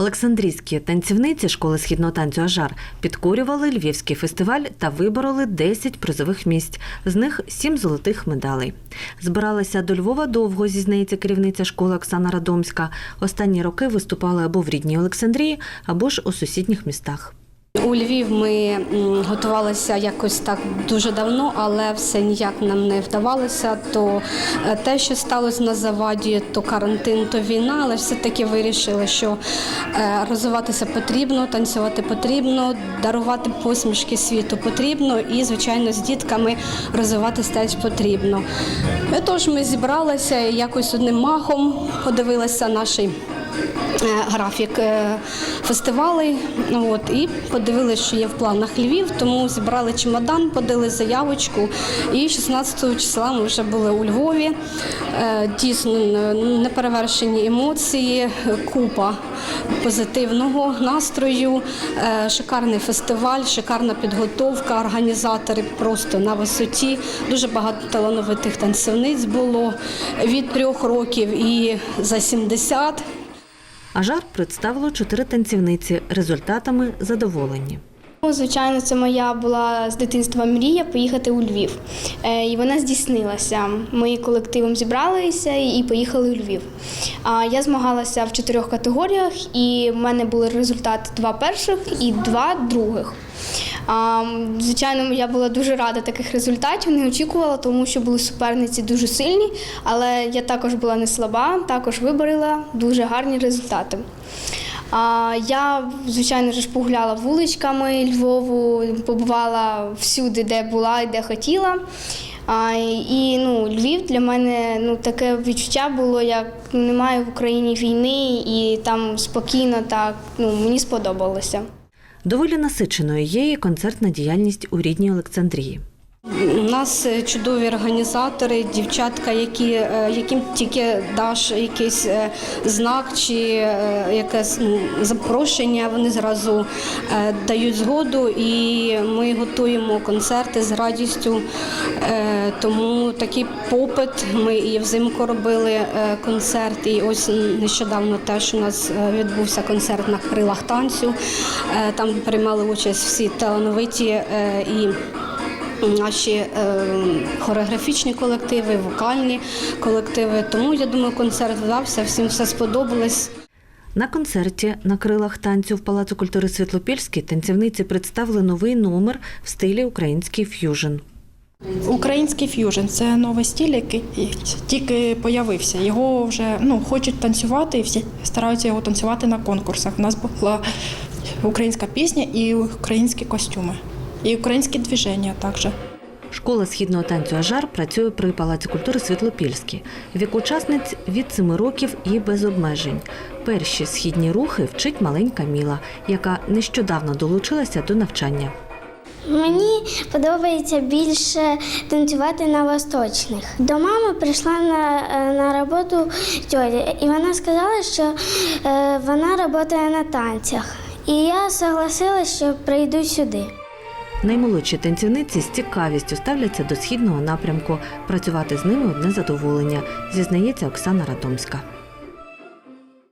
Олександрійські танцівниці школи східного танцю Ажар підкорювали львівський фестиваль та вибороли 10 призових місць, з них 7 золотих медалей. Збиралися до Львова довго, зізнається керівниця школи Оксана Радомська. Останні роки виступали або в рідній Олександрії, або ж у сусідніх містах. У Львів ми готувалися якось так дуже давно, але все ніяк нам не вдавалося. То е, те, що сталося на заваді, то карантин, то війна, але все-таки вирішили, що е, розвиватися потрібно, танцювати потрібно, дарувати посмішки світу потрібно і, звичайно, з дітками розвиватися теж потрібно. Тож ми зібралися якось одним махом подивилися наші е, графік е, фестивалей. Ну, От, і подивилися, що є в планах Львів, тому зібрали чемодан, подали заявочку. І 16 числа ми вже були у Львові. Е, Дійсно, е, неперевершені емоції, е, купа позитивного настрою, е, шикарний фестиваль, шикарна підготовка, організатори просто на висоті. Дуже багато талановитих танцівниць було від трьох років і за 70. Ажар представило чотири танцівниці. Результатами задоволені. Ну, Звичайно, це моя була з дитинства мрія поїхати у Львів. Е, І вона здійснилася. Ми колективом зібралися і поїхали у Львів. А Я змагалася в чотирьох категоріях, і в мене були результати два перших і два других. Звичайно, я була дуже рада таких результатів, не очікувала, тому що були суперниці дуже сильні, але я також була не слаба, також виборила дуже гарні результати. Я, звичайно ж, погуляла вуличками Львову, побувала всюди, де була і де хотіла. І ну, Львів для мене ну, таке відчуття було, як немає в Україні війни, і там спокійно так ну, мені сподобалося. Доволі насиченою є і концертна діяльність у рідній Олександрії. У нас е, чудові організатори, дівчатка, які, е, яким тільки даш якийсь е, знак чи якесь ну, запрошення, вони зразу дають згоду, і ми готуємо концерти з радістю. Тому такий попит. Ми і взимку робили концерт, і ось нещодавно теж у нас відбувся концерт на крилах танцю. Там приймали участь всі талановиті і наші е, хореографічні колективи, вокальні колективи. Тому я думаю, концерт вдався, всім все сподобалось. На концерті на крилах танцю в Палацу культури Світлопільський танцівниці представили новий номер в стилі український ф'южн. Український ф'южн це новий стиль, який тільки появився. Його вже ну, хочуть танцювати і всі стараються його танцювати на конкурсах. У нас була українська пісня і українські костюми, і українські движення також. Школа східного танцю Ажар працює при Палаці культури Світлопільський. Вік учасниць від 7 років і без обмежень. Перші східні рухи вчить маленька Міла, яка нещодавно долучилася до навчання. Мені подобається більше танцювати на восточних. До мами прийшла на, е, на роботу тьотя, і вона сказала, що е, вона працює на танцях. І я согласилася, що прийду сюди. Наймолодші танцівниці з цікавістю ставляться до східного напрямку. Працювати з ними одне задоволення, зізнається Оксана Радомська.